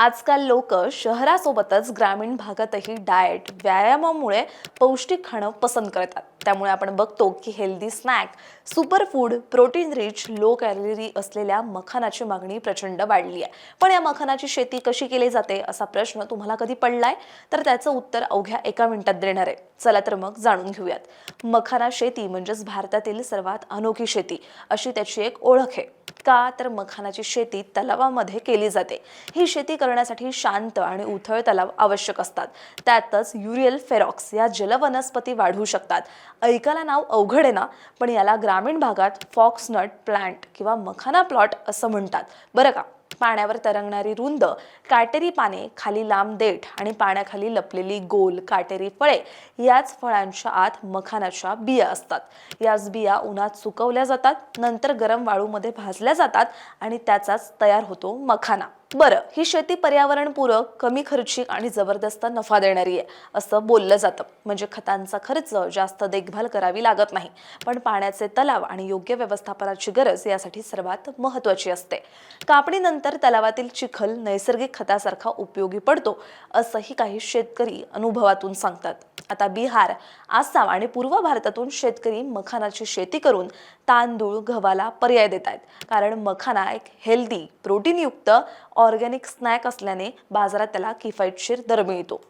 आजकाल लोक शहरासोबतच ग्रामीण भागातही डाएट व्यायामामुळे पौष्टिक खाणं पसंत करतात. त्यामुळे आपण बघतो की healthy snack super food protein rich low calorie असलेल्या मखानाची मागणी प्रचंड वाढली आहे. पण या मखानाची शेती कशी केली जाते असा प्रश्न तुम्हाला कधी पडलाय? तर त्याचं उत्तर अवघ्या एका मिनिटात देणार आहे. चला तर मग जाणून घेऊयात. मखाना शेती म्हणजेच भारतातील सर्वात अनोखी शेती अशी त्याची एक ओळख आहे. का तर मखानाची शेती तलावामध्ये केली जाते. ही शेती करण्यासाठी शांत आणि उथळ तलाव आवश्यक असतात. त्यातच युरियल फेरॉक्स या जलवनस्पती वाढू शकतात. ऐकायला नाव अवघड आहे ना पण याला ग्रामीण भागात फॉक्सनट प्लांट किंवा मखाना प्लॉट असं म्हणतात. बरं का? पाण्यावर तरंगणारी रुंद काटेरी पाने खाली लांब देठ आणि पाण्याखाली लपलेली गोल काटेरी फळे याच फळांच्या आत मखानाच्या बिया असतात. याच बिया उन्हात सुकवल्या जातात नंतर गरम वाळूमध्ये भाजल्या जातात आणि त्याचाच तयार होतो मखाना. बरं ही शेती पर्यावरणपूरक कमी खर्चिक आणि जबरदस्त नफा देणारी आहे असं बोललं जातं. म्हणजे खतांचा खर्च जास्त देखभाल करावी लागत नाही. पण पाण्याचे तलाव आणि योग्य व्यवस्थापनाची गरज यासाठी सर्वात महत्त्वाची असते. कापणीनंतर तलावातील चिखल नैसर्गिक खतासारखा उपयोगी पडतो असंही काही शेतकरी अनुभवातून सांगतात. आता बिहार आसाम आणि पूर्व भारतातून शेतकरी मखानाची शेती करून तांदूळ गव्हाला पर्याय देत आहेत. कारण मखाना एक हेल्दी प्रोटीनयुक्त ऑर्गॅनिक स्नॅक असल्याने बाजारात त्याला किफायतशीर दर मिळतो.